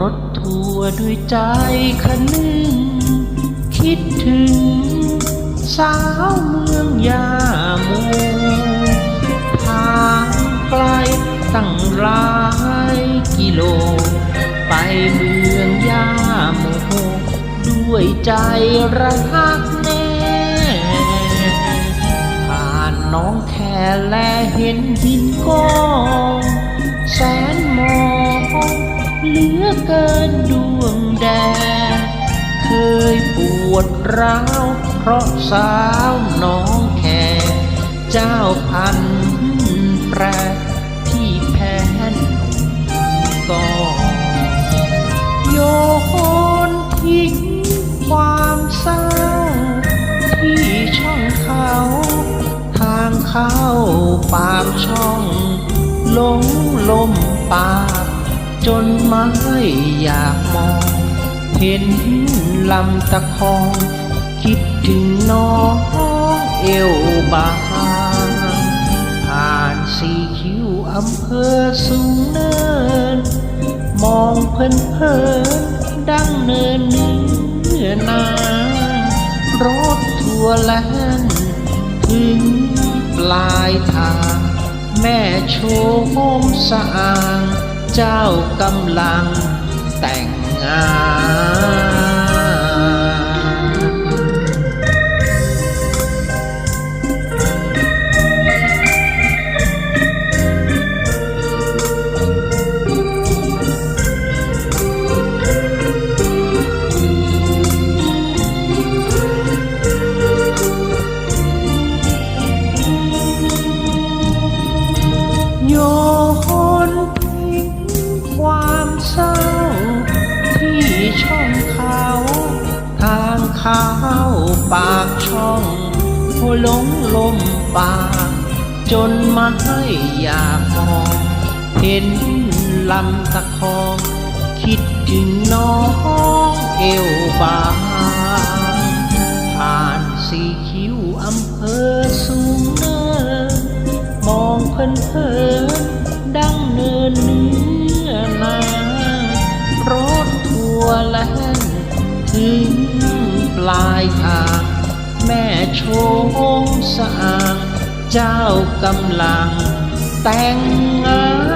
รถทัวร์ด้วยใจคะนึงคิดถึง สาวเมืองยาโมทางไกลตั้งหลายกิโล ไปเมืองยาโมด้วยใจรักแน่ผ่านน้องแค่และเห็นหินกอง อเกินดวงแดง เคยปวดร้าว เพราะสาวน้องแค่เจ้าพันแปรที่แพ้นก่อนโยนทิ้งความเศร้าที่ช่องเขา ทางเข้าปากช่อง ลงลมปาก จนไม่อยากมอง เห็นลำตะคอง คิดถึงน้องเอวบางผ่านสีคิ้วอำเภอสูงเนิน มองเพลินเพลินดังเนินเนื้อนารถทัวร์แลนถึงปลายทาง แม่โชมสะอาง เจ้ากำลั ทางเข้าปากช่องหัวหลงลมปาก จนไม่อยากมองเห็นลำตะคอง คิดถึงน้องเอวบางผ่านสีคิ้วอำเภอสูงเนินมองเพลินเพลินดังเนินเนื้อนางรถทัวร์แล ลายทาง แม่โชงสะอาดเจ้ากำลังแต่งงาน